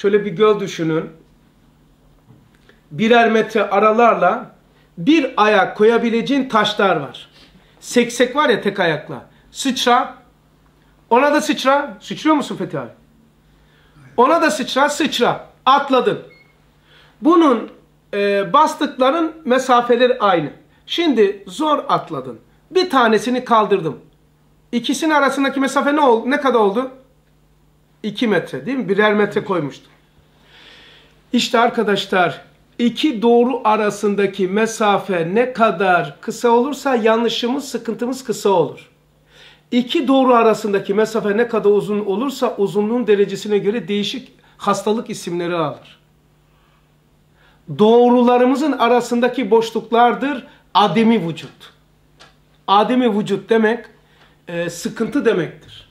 Şöyle bir göl düşünün. Birer metre aralarla bir ayak koyabileceğin taşlar var. Seksek var ya tek ayakla. Sıçra. Ona da sıçra. Sıçrıyor musun Fethi abi? Ona da sıçra, sıçra. Atladın. Bunun e, bastıkların mesafeleri aynı. Şimdi zor atladın. Bir tanesini kaldırdım. İkisinin arasındaki mesafe ne oldu? Ne kadar oldu? 2 metre değil mi? Birer metre koymuştum. İşte arkadaşlar iki doğru arasındaki mesafe ne kadar kısa olursa yanlışımız, sıkıntımız kısa olur. İki doğru arasındaki mesafe ne kadar uzun olursa uzunluğun derecesine göre değişik hastalık isimleri alır. Doğrularımızın arasındaki boşluklardır ademi vücut. Ademi vücut demek e, sıkıntı demektir.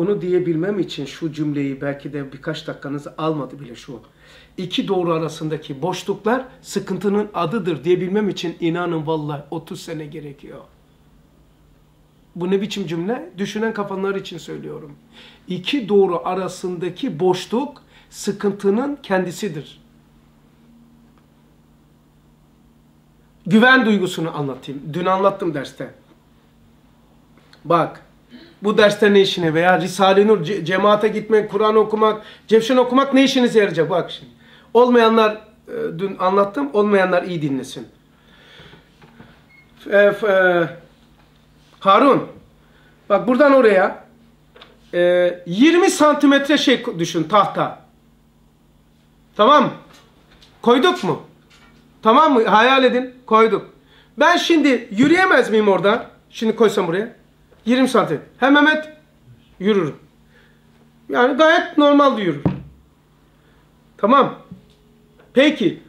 Bunu diyebilmem için şu cümleyi belki de birkaç dakikanızı almadı bile şu. İki doğru arasındaki boşluklar sıkıntının adıdır diyebilmem için inanın vallahi 30 sene gerekiyor. Bu ne biçim cümle? Düşünen kafanlar için söylüyorum. İki doğru arasındaki boşluk sıkıntının kendisidir. Güven duygusunu anlatayım. Dün anlattım derste. Bak, bu derste ne işine veya Risale-i Nur, ce cemaate gitmek, Kur'an okumak, Cevşen okumak ne işinize yarayacak? Bak şimdi. Olmayanlar, e, dün anlattım, olmayanlar iyi dinlesin. E, e, Harun, bak buradan oraya e, 20 santimetre şey düşün, tahta. Tamam Koyduk mu? Tamam mı? Hayal edin. Koyduk. Ben şimdi yürüyemez miyim orada? Şimdi koysam buraya. 20 santim. Hem Mehmet yürürüm. Yani gayet normal yürür. Tamam. Peki.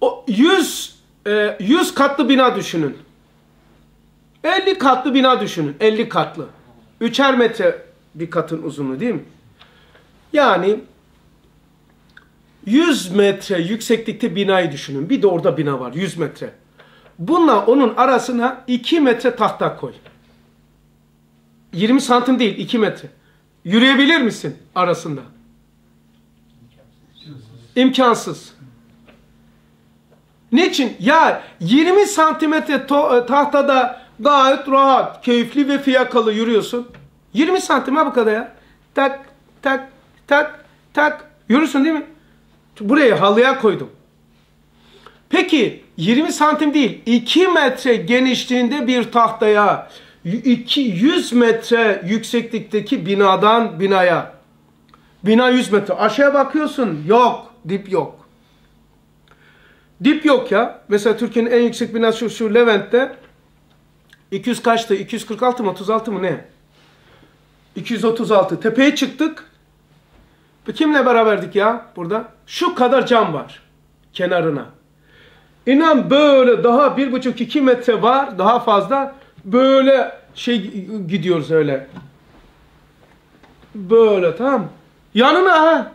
O 100 e, 100 katlı bina düşünün. 50 katlı bina düşünün. 50 katlı. Üçer metre bir katın uzunluğu değil mi? Yani 100 metre yükseklikte binayı düşünün. Bir de orada bina var 100 metre. Bununla onun arasına 2 metre tahta koy. 20 santim değil 2 metre. Yürüyebilir misin arasında? İmkansız. Niçin? Ya 20 santimetre tahtada gayet rahat, keyifli ve fiyakalı yürüyorsun. 20 santim ha bu kadar ya. Tak, tak, tak, tak. Yürürsün değil mi? Buraya halıya koydum. Peki 20 santim değil 2 metre genişliğinde bir tahtaya 200 metre yükseklikteki binadan binaya bina 100 metre aşağıya bakıyorsun yok dip yok. Dip yok ya. Mesela Türkiye'nin en yüksek binası şu, Levent'te 200 kaçtı? 246 mı 36 mı ne? 236. Tepeye çıktık. Kimle beraberdik ya burada? Şu kadar cam var kenarına. İnan böyle daha bir buçuk iki metre var daha fazla böyle şey gidiyoruz öyle. Böyle tamam. Yanına ha.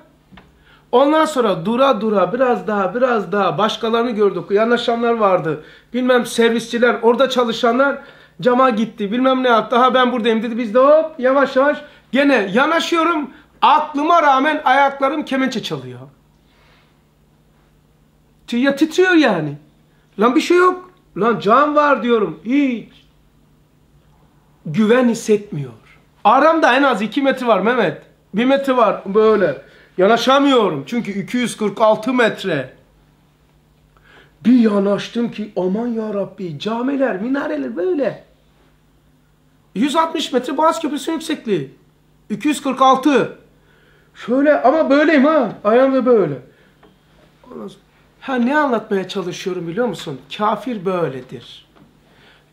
Ondan sonra dura dura biraz daha biraz daha başkalarını gördük. Yanaşanlar vardı. Bilmem servisçiler orada çalışanlar cama gitti. Bilmem ne yaptı. Ha ben buradayım dedi. Biz de hop yavaş yavaş gene yanaşıyorum. Aklıma rağmen ayaklarım kemençe çalıyor. Ya titriyor yani. Lan bir şey yok. Lan can var diyorum. Hiç. Güven hissetmiyor. Aramda en az 2 metre var Mehmet. 1 metre var böyle. Yanaşamıyorum. Çünkü 246 metre. Bir yanaştım ki aman ya Rabbi camiler, minareler böyle. 160 metre Boğaz Köprüsü'nün yüksekliği. 246. Şöyle ama böyleyim ha. Ayağım da böyle. Ha ne anlatmaya çalışıyorum biliyor musun? Kafir böyledir.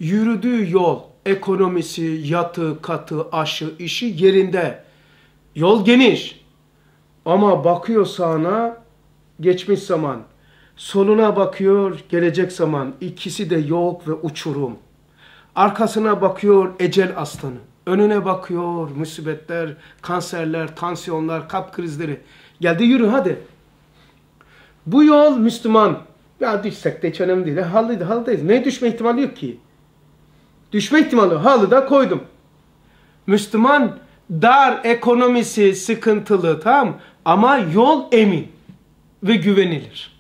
Yürüdüğü yol, ekonomisi, yatı, katı, aşı, işi yerinde. Yol geniş. Ama bakıyor sağına geçmiş zaman. Soluna bakıyor gelecek zaman. İkisi de yok ve uçurum. Arkasına bakıyor ecel aslanı. Önüne bakıyor musibetler, kanserler, tansiyonlar, kalp krizleri. Geldi yürü hadi. Bu yol Müslüman. Ya düşsek de hiç önemli değil. Halıydı, halıdayız. Ne düşme ihtimali yok ki? Düşme ihtimali halıda koydum. Müslüman dar, ekonomisi sıkıntılı tamam ama yol emin ve güvenilir.